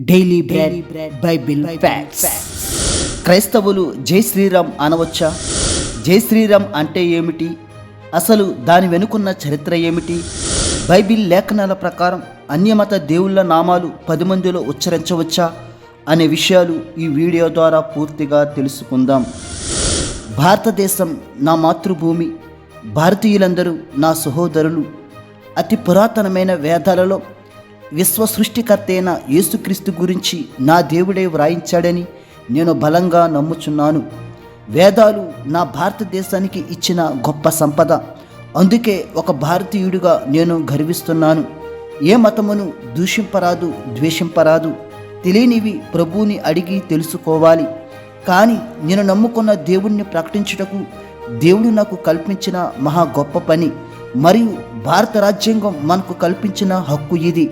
Daily bread Bible facts క్రైస్తవులు జై శ్రీరామ్ అనవచ్చా? జై శ్రీరామ్ అంటే ఏమిటి? అసలు దాని వెనుకున్న చరిత్ర ఏమిటి? బైబిల్ లేఖనాల ప్రకారం అన్యమత దేవుళ్ళ నామాలు పది మందిలో ఉచ్చరించవచ్చా? అనే విషయాలు ఈ వీడియో ద్వారా పూర్తిగా తెలుసుకుందాం. భారతదేశం నా మాతృభూమి. భారతీయులందరూ నా సహోదరులు. అతి పురాతనమైన వేదాలలో విశ్వ సృష్టికర్తైన యేసుక్రీస్తు గురించి నా దేవుడే వ్రాయించాడని నేను బలంగా నమ్ముచున్నాను. వేదాలు నా భారతదేశానికి ఇచ్చిన గొప్ప సంపద. అందుకే ఒక భారతీయుడిగా నేను గర్విస్తున్నాను. ఏ మతమును దూషింపరాదు ద్వేషింపరాదు. తెలియనివి ప్రభువుని అడిగి తెలుసుకోవాలి. కానీ నేను నమ్ముకున్న దేవుణ్ణి ప్రకటించుటకు దేవుడు నాకు కల్పించిన మహా గొప్ప పని. మరియు భారత రాజ్యాంగం మనకు కల్పించిన హక్కు ఇది.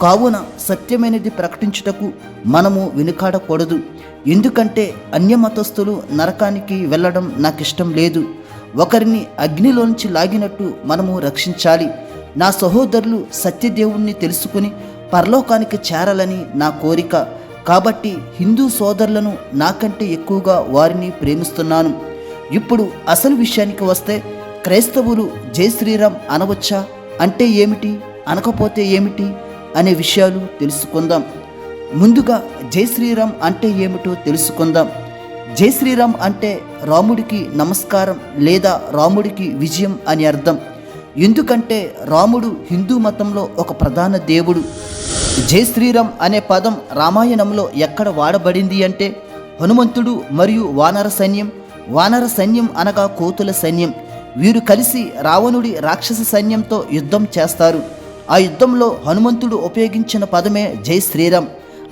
కావున సత్యమైనది ప్రకటించుటకు మనము వెనుకాడకూడదు. ఎందుకంటే అన్యమతస్థులు నరకానికి వెళ్ళడం నాకు ఇష్టం లేదు. ఒకరిని అగ్నిలోంచి లాగినట్టు మనము రక్షించాలి. నా సహోదరులు సత్యదేవుణ్ణి తెలుసుకుని పరలోకానికి చేరాలని నా కోరిక. కాబట్టి హిందూ సోదరులను నాకంటే ఎక్కువగా వారిని ప్రేమిస్తున్నాను. ఇప్పుడు అసలు విషయానికి వస్తే క్రైస్తవులు జై శ్రీరామ్ అనవచ్చా? అంటే ఏమిటి? అనకపోతే ఏమిటి? అనే విషయాలు తెలుసుకుందాం. ముందుగా జై శ్రీరామ్ అంటే ఏమిటో తెలుసుకుందాం. జై శ్రీరామ్ అంటే రాముడికి నమస్కారం లేదా రాముడికి విజయం అని అర్థం. ఎందుకంటే రాముడు హిందూ మతంలో ఒక ప్రధాన దేవుడు. జై శ్రీరామ్ అనే పదం రామాయణంలో ఎక్కడ వాడబడింది అంటే హనుమంతుడు మరియు వానర సైన్యం వానర సైన్యం అనగా కోతుల సైన్యం. వీరు కలిసి రావణుడి రాక్షస సైన్యంతో యుద్ధం చేస్తారు. ఆ యుద్ధంలో హనుమంతుడు ఉపయోగించిన పదమే జై శ్రీరామ్.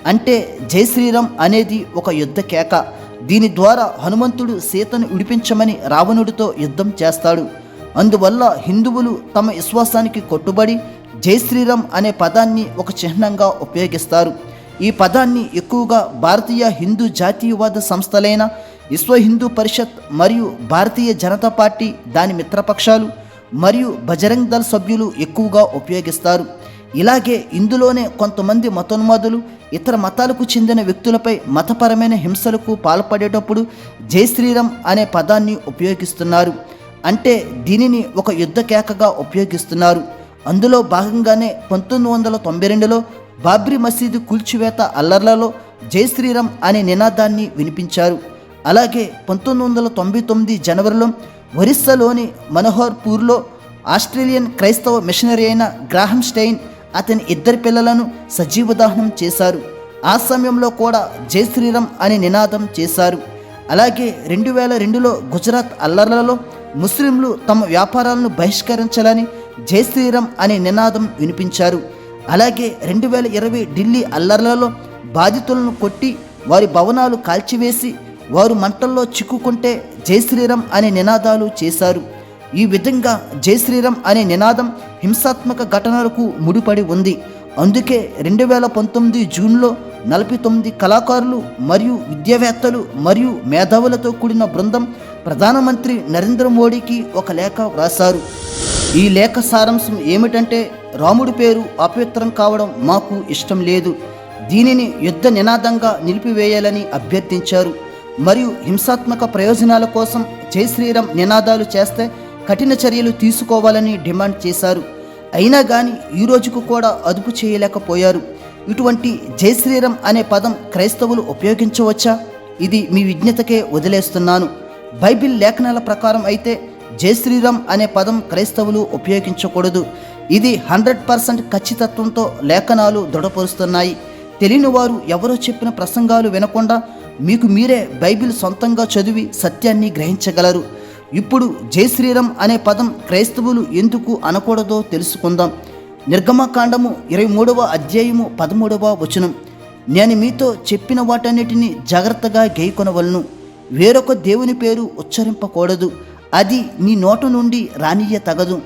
అంటే జై శ్రీరామ్ అనేది ఒక యుద్ధ కేక. దీని ద్వారా హనుమంతుడు సీతను విడిపించమని రావణుడితో యుద్ధం చేస్తాడు. అందువల్ల హిందువులు తమ విశ్వాసానికి కొట్టుబడి జై శ్రీరామ్ అనే పదాన్ని ఒక చిహ్నంగా ఉపయోగిస్తారు. ఈ పదాన్ని ఎక్కువగా భారతీయ హిందూ జాతీయవాద సంస్థలైన విశ్వ హిందూ పరిషత్ మరియు భారతీయ జనతా పార్టీ దాని మిత్రపక్షాలు మరియు బజరంగ్ దళ్ సభ్యులు ఎక్కువగా ఉపయోగిస్తారు. ఇలాగే ఇందులోనే కొంతమంది మతోన్మాదులు ఇతర మతాలకు చెందిన వ్యక్తులపై మతపరమైన హింసలకు పాల్పడేటప్పుడు జై శ్రీరామ్ అనే పదాన్ని ఉపయోగిస్తున్నారు. అంటే దీనిని ఒక యుద్ధ కేకగా ఉపయోగిస్తున్నారు. అందులో భాగంగానే పంతొమ్మిది వందల తొంభై రెండులో బాబ్రీ మసీదు కూల్చివేత అల్లర్లలో జై శ్రీరామ్ అనే నినాదాన్ని వినిపించారు. అలాగే పంతొమ్మిది వందల తొంభై తొమ్మిది జనవరిలో ఒరిస్సాలోని మనోహర్పూర్లో ఆస్ట్రేలియన్ క్రైస్తవ మిషనరీ అయిన గ్రాహం స్టెయిన్ అతని ఇద్దరి పిల్లలను సజీవదాహనం చేశారు. ఆ సమయంలో కూడా జై శ్రీరామ్ అని నినాదం చేశారు. అలాగే రెండు వేల రెండులో గుజరాత్ అల్లర్లలో ముస్లింలు తమ వ్యాపారాలను బహిష్కరించాలని జై శ్రీరామ్ అనే నినాదం వినిపించారు. అలాగే రెండు వేల ఇరవై ఢిల్లీ అల్లర్లలో బాధితులను కొట్టి వారి భవనాలు కాల్చివేసి వారు మంటల్లో చిక్కుకుంటే జై శ్రీరామ్ అనే నినాదాలు చేశారు. ఈ విధంగా జై శ్రీరామ్ అనే నినాదం హింసాత్మక ఘటనలకు ముడిపడి ఉంది. అందుకే రెండు వేల పంతొమ్మిది జూన్లో నలభై తొమ్మిది కళాకారులు మరియు విద్యావేత్తలు మరియు మేధావులతో కూడిన బృందం ప్రధానమంత్రి నరేంద్ర మోడీకి ఒక లేఖ వ్రాసారు ఈ లేఖ సారాంశం ఏమిటంటే రాముడి పేరు అపవిత్రం కావడం మాకు ఇష్టం లేదు. దీనిని యుద్ధ నినాదంగా నిలిపివేయాలని అభ్యర్థించారు. మరియు హింసాత్మక ప్రయోజనాల కోసం జై శ్రీరామ్ నినాదాలు చేస్తే కఠిన చర్యలు తీసుకోవాలని డిమాండ్ చేశారు. అయినా కానీ ఈ రోజుకు కూడా అదుపు చేయలేకపోయారు. ఇటువంటి జై శ్రీరామ్ అనే పదం క్రైస్తవులు ఉపయోగించవచ్చా? ఇది మీ విజ్ఞతకే వదిలేస్తున్నాను. బైబిల్ లేఖనాల ప్రకారం అయితే జై శ్రీరామ్ అనే పదం క్రైస్తవులు ఉపయోగించకూడదు. ఇది హండ్రెడ్ పర్సెంట్ ఖచ్చితత్వంతో లేఖనాలు దృఢపరుస్తున్నాయి. తెలియని వారు ఎవరో చెప్పిన ప్రసంగాలు వినకుండా మీకు మీరే బైబిల్ సొంతంగా చదివి సత్యాన్ని గ్రహించగలరు. ఇప్పుడు జై శ్రీరామ్ అనే పదం క్రైస్తవులు ఎందుకు అనకూడదో తెలుసుకుందాం. నిర్గమకాండము ఇరవై మూడవ అధ్యాయము పదమూడవ వచనం. నేను మీతో చెప్పిన వాటన్నిటిని జాగ్రత్తగా గైకొనవలను వేరొక దేవుని పేరు ఉచ్చరింపకూడదు. అది నీ నోట నుండి రానియ్య తగదు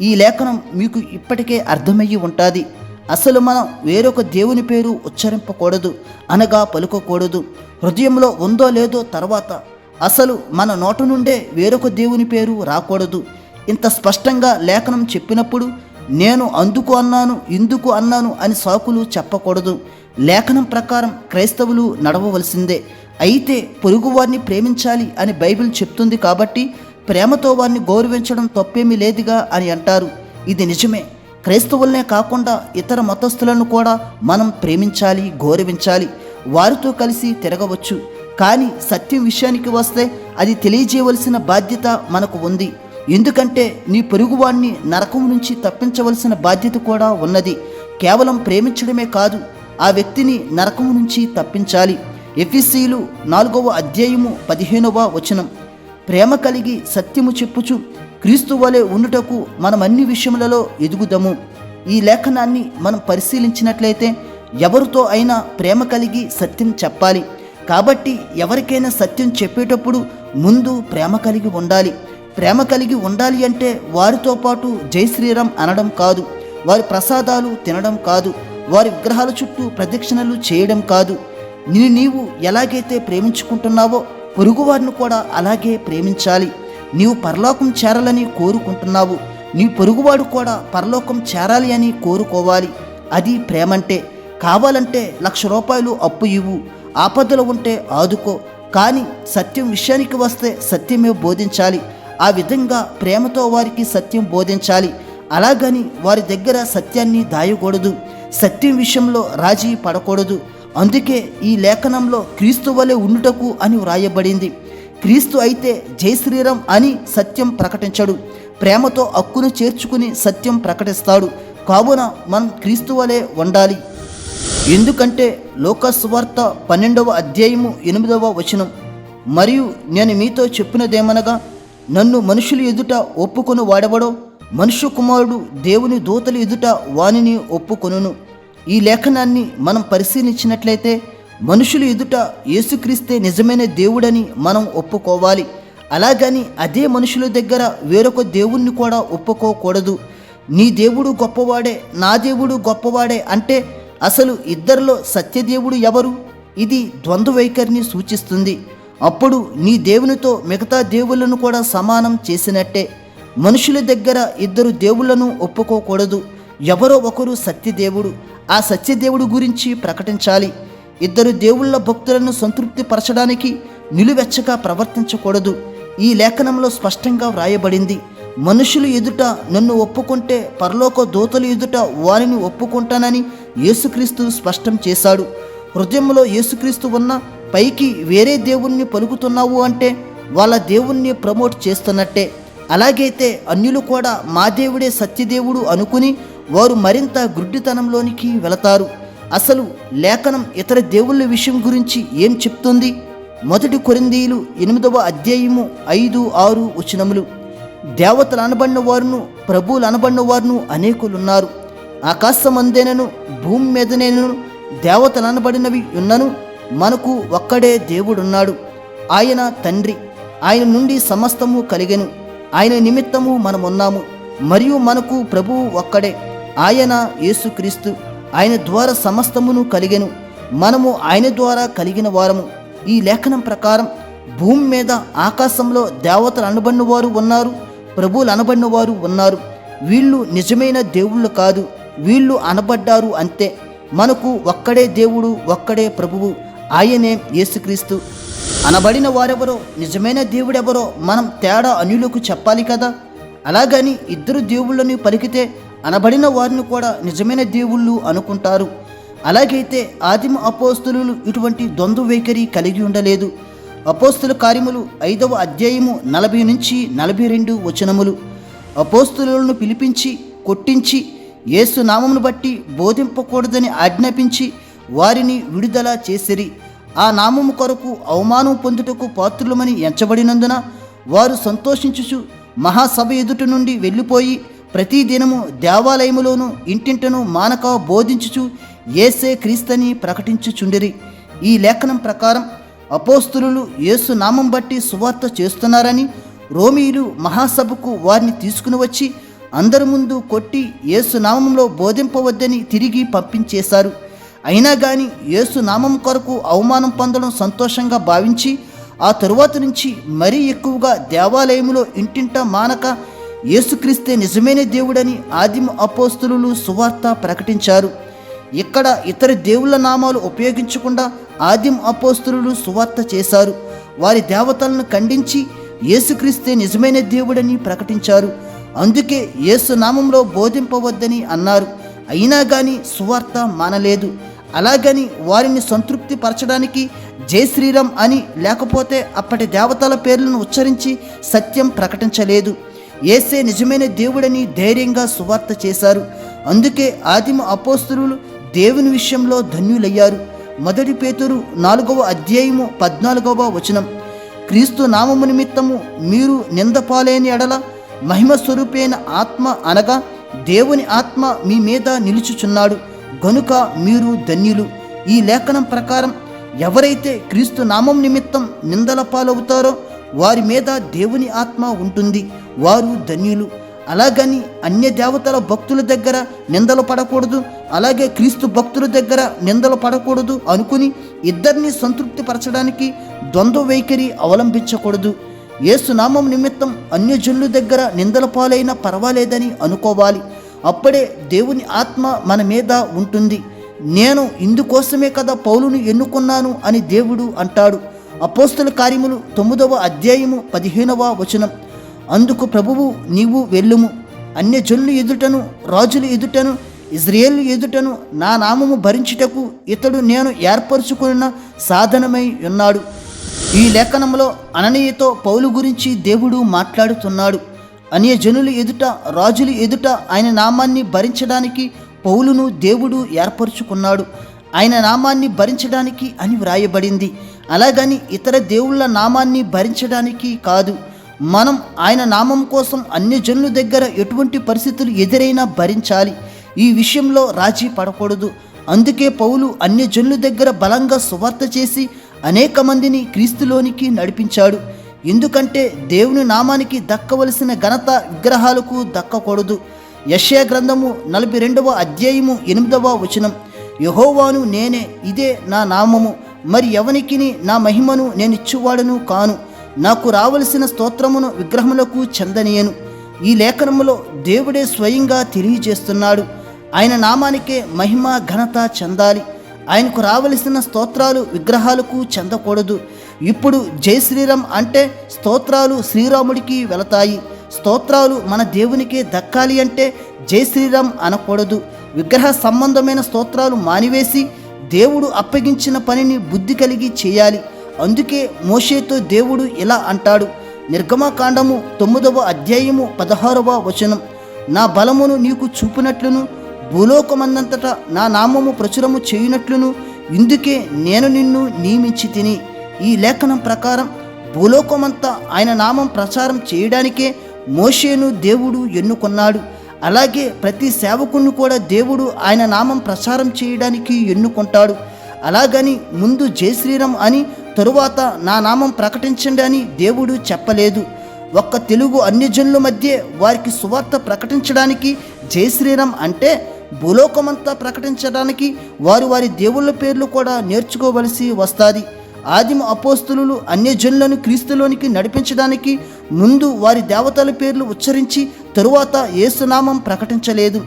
ఈ లేఖనం మీకు ఇప్పటికే అర్థమయ్యి ఉంటుంది. అసలు మనం వేరొక దేవుని పేరు ఉచ్చరింపకూడదు అనగా పలుకోకూడదు. హృదయంలో ఉందో లేదో తర్వాత అసలు మన నోట నుండే వేరొక దేవుని పేరు రాకూడదు. ఇంత స్పష్టంగా లేఖనం చెప్పినప్పుడు నేను అందుకు అన్నాను ఇందుకు అన్నాను అని సాకులు చెప్పకూడదు. లేఖనం ప్రకారం క్రైస్తవులు నడవవలసిందే. అయితే పొరుగువారిని ప్రేమించాలి అని బైబిల్ చెప్తుంది కాబట్టి ప్రేమతో వారిని గౌరవించడం తప్పేమీ లేదుగా అని అంటారు. ఇది నిజమే. క్రైస్తవులనే కాకుండా ఇతర మతస్థులను కూడా మనం ప్రేమించాలి గౌరవించాలి. వారితో కలిసి తిరగవచ్చు. కానీ సత్యం విషయానికి వస్తే అది తెలియజేయవలసిన బాధ్యత మనకు ఉంది. ఎందుకంటే నీ పొరుగువాణ్ణి నరకం నుంచి తప్పించవలసిన బాధ్యత కూడా ఉన్నది. కేవలం ప్రేమించడమే కాదు ఆ వ్యక్తిని నరకం నుంచి తప్పించాలి. ఎఫిసీలు నాలుగవ అధ్యాయము పదిహేనవ వచనం. ప్రేమ కలిగి సత్యము చెప్పుచు క్రీస్తు వలె ఉండుటకు మనం అన్ని విషయములలో ఎదుగుదము. ఈ లేఖనాన్ని మనం పరిశీలించినట్లయితే ఎవరితో అయినా ప్రేమ కలిగి సత్యం చెప్పాలి. కాబట్టి ఎవరికైనా సత్యం చెప్పేటప్పుడు ముందు ప్రేమ కలిగి ఉండాలి. ప్రేమ కలిగి ఉండాలి అంటే వారితో పాటు జై శ్రీరామ్ అనడం కాదు. వారి ప్రసాదాలు తినడం కాదు. వారి విగ్రహాల చుట్టూ ప్రదక్షిణలు చేయడం కాదు. నిన్ను నీవు ఎలాగైతే ప్రేమించుకుంటున్నావో పొరుగువారిని కూడా అలాగే ప్రేమించాలి. నీవు పరలోకం చేరాలని కోరుకుంటున్నావు. నీ పొరుగువాడు కూడా పరలోకం చేరాలి అని కోరుకోవాలి. అది ప్రేమంటే కావాలంటే లక్ష రూపాయలు అప్పు ఇవ్వు. ఆపదలో ఉంటే ఆదుకో. కానీ సత్యం విషయానికి వస్తే సత్యమే బోధించాలి. ఆ విధంగా ప్రేమతో వారికి సత్యం బోధించాలి. అలాగని వారి దగ్గర సత్యాన్ని దాయకూడదు. సత్యం విషయంలో రాజీ పడకూడదు. అందుకే ఈ లేఖనంలో క్రీస్తు వలె ఉండుటకు అని వ్రాయబడింది. క్రీస్తు అయితే జై శ్రీరామ్ అని సత్యం ప్రకటించడు. ప్రేమతో హక్కును చేర్చుకుని సత్యం ప్రకటిస్తాడు. కావున మనం క్రీస్తు వలె ఉండాలి. ఎందుకంటే లోకస్వార్త పన్నెండవ అధ్యాయము ఎనిమిదవ వచనం. మరియు నేను మీతో చెప్పినదేమనగా నన్ను మనుషులు ఎదుట ఒప్పుకొని వాడబడో మనుష్య కుమారుడు దేవుని దూతలు ఎదుట వానిని ఒప్పుకొనును. ఈ లేఖనాన్ని మనం పరిశీలించినట్లయితే మనుషులు ఎదుట యేసుక్రీస్తే నిజమైన దేవుడని మనం ఒప్పుకోవాలి. అలాగని అదే మనుషుల దగ్గర వేరొక దేవుణ్ణి కూడా ఒప్పుకోకూడదు. నీ దేవుడు గొప్పవాడే నా దేవుడు గొప్పవాడే అంటే అసలు ఇద్దరిలో సత్యదేవుడు ఎవరు? ఇది ద్వంద్వ వైఖరిని సూచిస్తుంది. అప్పుడు నీ దేవునితో మిగతా దేవుళ్ళను కూడా సమానం చేసినట్టే. మనుషుల దగ్గర ఇద్దరు దేవుళ్ళను ఒప్పుకోకూడదు. ఎవరో ఒకరు సత్యదేవుడు. ఆ సత్యదేవుడు గురించి ప్రకటించాలి. ఇద్దరు దేవుళ్ళ భక్తులను సంతృప్తిపరచడానికి నిలువెచ్చగా ప్రవర్తించకూడదు. ఈ లేఖనంలో స్పష్టంగా వ్రాయబడింది మనుషులు ఎదుట నన్ను ఒప్పుకుంటే పరలోక దూతలు ఎదుట వారిని ఒప్పుకుంటానని యేసుక్రీస్తు స్పష్టం చేశాడు. హృదయంలో యేసుక్రీస్తు ఉన్న పైకి వేరే దేవుణ్ణి పలుకుతున్నావు అంటే వాళ్ళ దేవుణ్ణి ప్రమోట్ చేస్తున్నట్టే. అలాగైతే అన్యులు కూడా మా దేవుడే సత్యదేవుడు అనుకుని వారు మరింత గుడ్డితనంలోనికి వెళతారు. అసలు లేఖనం ఇతర దేవుళ్ళ విషయం గురించి ఏం చెప్తుంది? మొదటి కొరిందీలు ఎనిమిదవ అధ్యాయము ఐదు ఆరు వచనములు. దేవతలు అనబడిన వారును ప్రభువులు అనబడిన వారును అనేకులున్నారు. ఆకాశమందేనను భూమి మీదనేను దేవతలు అనబడినవి ఉన్నను మనకు ఒక్కడే దేవుడున్నాడు. ఆయన తండ్రి ఆయన నుండి సమస్తము కలిగెను. ఆయన నిమిత్తము మనమున్నాము మరియు మనకు ప్రభువు ఒక్కడే ఆయన యేసుక్రీస్తు. ఆయన ద్వారా సమస్తమును కలిగెను. మనము ఆయన ద్వారా కలిగిన వారము. ఈ లేఖనం ప్రకారం భూమి మీద ఆకాశంలో దేవతలు అనబడిన వారు ఉన్నారు ప్రభువులు అనబడిన వారు ఉన్నారు. వీళ్ళు నిజమైన దేవుళ్ళు కాదు వీళ్ళు అనబడ్డారు అంతే. మనకు ఒక్కడే దేవుడు ఒక్కడే ప్రభువు ఆయనే యేసుక్రీస్తు. అనబడిన వారెవరో నిజమైన దేవుడెవరో మనం తేడా అన్యులకు చెప్పాలి కదా? అలాగని ఇద్దరు దేవుళ్ళని పలికితే అనబడిన వారిని కూడా నిజమైన దేవుళ్ళు అనుకుంటారు. అలాగైతే ఆదిమ అపోస్తులు ఇటువంటి ద్వంద్వ వైఖరి కలిగి ఉండలేదు. అపోస్తుల కార్యములు ఐదవ అధ్యాయము నలభై నుంచి నలభై రెండు వచనములు. అపోస్తులను పిలిపించి కొట్టించి యేసు నామమును బట్టి బోధింపకూడదని ఆజ్ఞాపించి వారిని విడుదల చేసిరి. ఆ నామము కొరకు అవమానం పొందుటకు పాత్రులమని ఎంచబడినందున వారు సంతోషించుచు మహాసభ ఎదుట నుండి వెళ్ళిపోయి ప్రతిదినము దేవాలయములోను ఇంటింటను మానక బోధించుచు ఏసే క్రీస్తని ప్రకటించుచుండిరి. ఈ లేఖనం ప్రకారం అపోస్తులు యేసు నామం బట్టి సువార్త చేస్తున్నారని రోమీయులు మహాసభకు వారిని తీసుకుని వచ్చి అందరి ముందు కొట్టి యేసు నామంలో బోధింపవద్దని తిరిగి పంపించేశారు. అయినా కానీ యేసు నామం కొరకు అవమానం పొందడం సంతోషంగా భావించి ఆ తరువాత నుంచి మరీ ఎక్కువగా దేవాలయంలో ఇంటింట మానక యేసుక్రీస్తే నిజమైన దేవుడని ఆదిమ అపోస్తులు సువార్త ప్రకటించారు. ఇక్కడ ఇతర దేవుళ్ళ నామాలు ఉపయోగించకుండా ఆదిమ అపోస్తులు సువార్త చేశారు. వారి దేవతలను ఖండించి యేసుక్రీస్తే నిజమైన దేవుడని ప్రకటించారు. అందుకే యేసు నామంలో బోధింపవద్దని అన్నారు. అయినా కానీ సువార్త మానలేదు. అలాగని వారిని సంతృప్తి పరచడానికి జై శ్రీరామ్ అని లేకపోతే అప్పటి దేవతల పేర్లను ఉచ్చరించి సత్యం ప్రకటించలేదు. ఏసే నిజమైన దేవుడని ధైర్యంగా సువార్త చేశారు. అందుకే ఆదిమ అపోస్తులు దేవుని విషయంలో ధన్యులయ్యారు. మొదటి పేతురు నాలుగవ అధ్యాయము పద్నాలుగవ వచనం. క్రీస్తు నామము నిమిత్తము మీరు నిందపాలేని ఎడల మహిమ స్వరూపైన ఆత్మ అనగా దేవుని ఆత్మ మీ మీద నిలుచుచున్నాడు. గనుక మీరు ధన్యులు. ఈ లేఖనం ప్రకారం ఎవరైతే క్రీస్తు నామం నిమిత్తం నిందల పాలవుతారో వారి మీద దేవుని ఆత్మ ఉంటుంది. వారు ధన్యులు. అలాగని అన్య దేవతల భక్తుల దగ్గర నిందలు పడకూడదు. అలాగే క్రీస్తు భక్తుల దగ్గర నిందలు పడకూడదు అనుకుని ఇద్దరిని సంతృప్తిపరచడానికి ద్వంద్వ వైఖరి అవలంబించకూడదు. ఏసునామం నిమిత్తం అన్యజనుల దగ్గర నిందల పాలైనా పర్వాలేదని అనుకోవాలి. అప్పుడే దేవుని ఆత్మ మన మీద ఉంటుంది. నేను ఇందుకోసమే కదా పౌలును ఎన్నుకున్నాను అని దేవుడు అంటాడు. అపోస్తుల కార్యములు తొమ్మిదవ అధ్యాయము పదిహేనవ వచనం. అందుకు ప్రభువు నీవు వెళ్ళుము. అన్యజనులు ఎదుటను రాజుల ఎదుటను ఇజ్రాయేల్ ఎదుటను నా నామము భరించుటకు ఇతడు నేను ఏర్పరచుకున్న సాధనమై ఉన్నాడు. ఈ లేఖనంలో అననీయతో పౌలు గురించి దేవుడు మాట్లాడుతున్నాడు. అన్యజనులు ఎదుట రాజులు ఎదుట ఆయన నామాన్ని భరించడానికి పౌలును దేవుడు ఏర్పరచుకున్నాడు. ఆయన నామాన్ని భరించడానికి అని వ్రాయబడింది. అలాగని ఇతర దేవుళ్ళ నామాన్ని భరించడానికి కాదు. మనం ఆయన నామం కోసం అన్ని జనుల దగ్గర ఎటువంటి పరిస్థితులు ఎదురైనా భరించాలి. ఈ విషయంలో రాజీ పడకూడదు. అందుకే పౌలు అన్ని జనుల దగ్గర బలంగా సువార్త చేసి అనేక మందిని క్రీస్తులోనికి నడిపించాడు. ఎందుకంటే దేవుని నామానికి దక్కవలసిన ఘనత విగ్రహాలకు దక్కకూడదు. యశ్యా గ్రంథము నలభై రెండవ అధ్యాయము ఎనిమిదవ వచనం. యహోవాను నేనే ఇదే నా నామము. మరి ఎవనికిని నా మహిమను నేనిచ్చువాడను కాను. నాకు రావలసిన స్తోత్రమును విగ్రహములకు చెందనీయను. ఈ లేఖనములో దేవుడే స్వయంగా తెలియజేస్తున్నాడు. ఆయన నామానికే మహిమ ఘనత చెందాలి. ఆయనకు రావలసిన స్తోత్రాలు విగ్రహాలకు చెందకూడదు. ఇప్పుడు జై శ్రీరామ్ అంటే స్తోత్రాలు శ్రీరాముడికి వెళతాయి. స్తోత్రాలు మన దేవునికే దక్కాలి అంటే జై శ్రీరామ్ అనకూడదు. విగ్రహ సంబంధమైన స్తోత్రాలు మానివేసి దేవుడు అప్పగించిన పనిని బుద్ధి కలిగి చేయాలి. అందుకే మోషేతో దేవుడు ఇలా అంటాడు. నిర్గమకాండము తొమ్మిదవ అధ్యాయము పదహారవ వచనం. నా బలమును నీకు చూపినట్లును భూలోకమందంతటా నా నామము ప్రచురము చేయునట్లును ఇందుకే నేను నిన్ను నియమించి తిని. ఈ లేఖనం ప్రకారం భూలోకమంతా ఆయన నామం ప్రచారం చేయడానికే మోషేను దేవుడు ఎన్నుకొన్నాడు. అలాగే ప్రతి సేవకుని కూడా దేవుడు ఆయన నామం ప్రచారం చేయడానికి ఎన్నుకుంటాడు. అలాగని ముందు జై శ్రీరామ్ అని తరువాత నా నామం ప్రకటించండి అని దేవుడు చెప్పలేదు. ఒక్క తెలుగు అన్యజనుల మధ్య వారికి సువార్త ప్రకటించడానికి జై శ్రీరామ్ అంటే భూలోకమంతా ప్రకటించడానికి వారు వారి దేవుళ్ళ పేర్లు కూడా నేర్చుకోవలసి వస్తుంది. ఆదిమ అపోస్తులు అన్యజనులను క్రీస్తులోనికి నడిపించడానికి ముందు వారి దేవతల పేర్లు ఉచ్చరించి తరువాత యేసునామం ప్రకటించలేదు.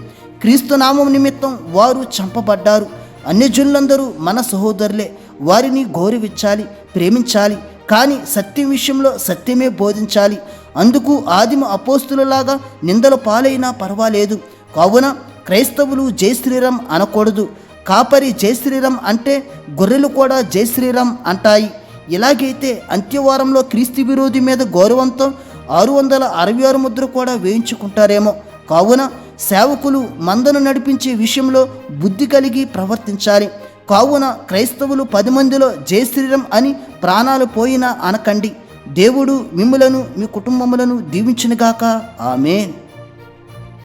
క్రీస్తునామం నిమిత్తం వారు చంపబడ్డారు. అన్యజనులందరూ మన సహోదరులే. వారిని గౌరవించాలి ప్రేమించాలి కానీ సత్యం విషయంలో సత్యమే బోధించాలి. అందుకు ఆదిమ అపోస్తులలాగా నిందల పాలైనా పర్వాలేదు. కావున క్రైస్తవులు జై శ్రీరామ్ అనకూడదు. కాపరి జై శ్రీరామ్ అంటే గొర్రెలు కూడా జై శ్రీరామ్ అంటాయి. ఇలాగైతే అంత్యవారంలో క్రీస్తు విరోధి మీద గౌరవంతో ఆరు వందల అరవై ఆరు ముద్ర కూడా వేయించుకుంటారేమో. కావున సేవకులు మందను నడిపించే విషయంలో బుద్ధి కలిగి ప్రవర్తించాలి. కావున క్రైస్తవులు పది మందిలో జై శ్రీరామ్ అని ప్రాణాలు పోయినా అనకండి. దేవుడు మిమ్ములను మీ కుటుంబములను దీవించినగాక. ఆమెన్.